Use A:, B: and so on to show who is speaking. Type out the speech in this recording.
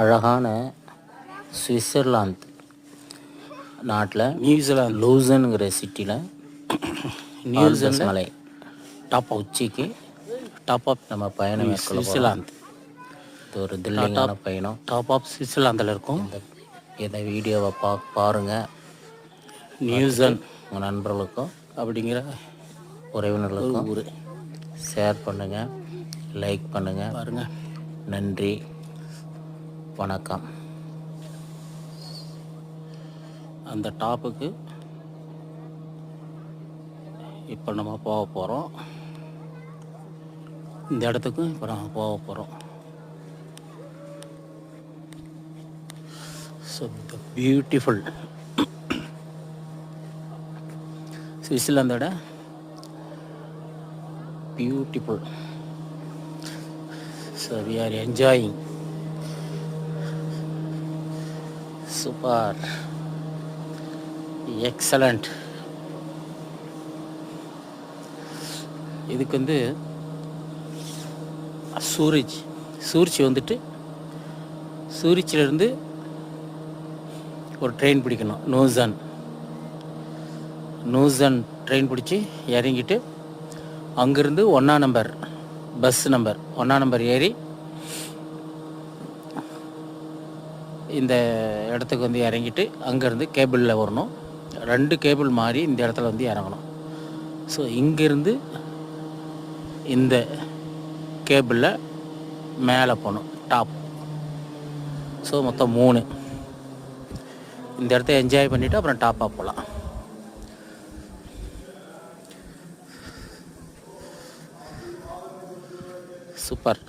A: அழகான சுவிட்சர்லாந்து நாட்டில்
B: நியூசிலாந்து.
A: லூசனுங்கிற சிட்டியில்
B: நியூசிலாந்து.
A: மலை
B: டாப்
A: உச்சிக்கு
B: டாப் ஆஃப்
A: நம்ம பயணம்
B: சுவிட்சர்லாந்து.
A: இது ஒரு தில்லிங்கான பயணம்.
B: டாப் ஆஃப் சுவிட்சர்லாந்தில் இருக்கும்.
A: இந்த வீடியோவை பா பாருங்கள்
B: நியூசன்
A: உங்கள் நண்பர்களுக்கும்
B: அப்படிங்கிற
A: உறவினர்களுக்கும்
B: ஊர்.
A: ஷேர் பண்ணுங்கள் லைக் பண்ணுங்கள்
B: பாருங்க.
A: நன்றி. வணக்கம்.
B: அந்த டாப்புக்கு இப்போ நம்ம போக போகிறோம். இந்த இடத்துக்கும் இப்போ நம்ம போக போகிறோம். So the beautiful சுவிட்சர்லாந்தோட beautiful so we are enjoying super excellent இதுக்கு வந்து சூரிஜ். சூரிச்சி வந்துட்டு சூரிச்சிலேருந்து ஒரு ட்ரெயின் பிடிக்கணும். நூசன். நூசன் ட்ரெயின் பிடிச்சி இறங்கிட்டு அங்கேருந்து ஒன்றா நம்பர் பஸ் நம்பர் ஒன்றா நம்பர் ஏறி இந்த இடத்துக்கு வந்து இறங்கிட்டு அங்கேருந்து கேபிளில் வரணும். ரெண்டு கேபிள் மாறி இந்த இடத்துல வந்து இறங்கணும். ஸோ இங்கேருந்து இந்த கேபிளில் மேலே போகணும் டாப் ஸோ மொத்தம் மூணு. இந்த இடத்த என்ஜாய் பண்ணிவிட்டு அப்புறம் டாப்பாக போகலாம். சூப்பர்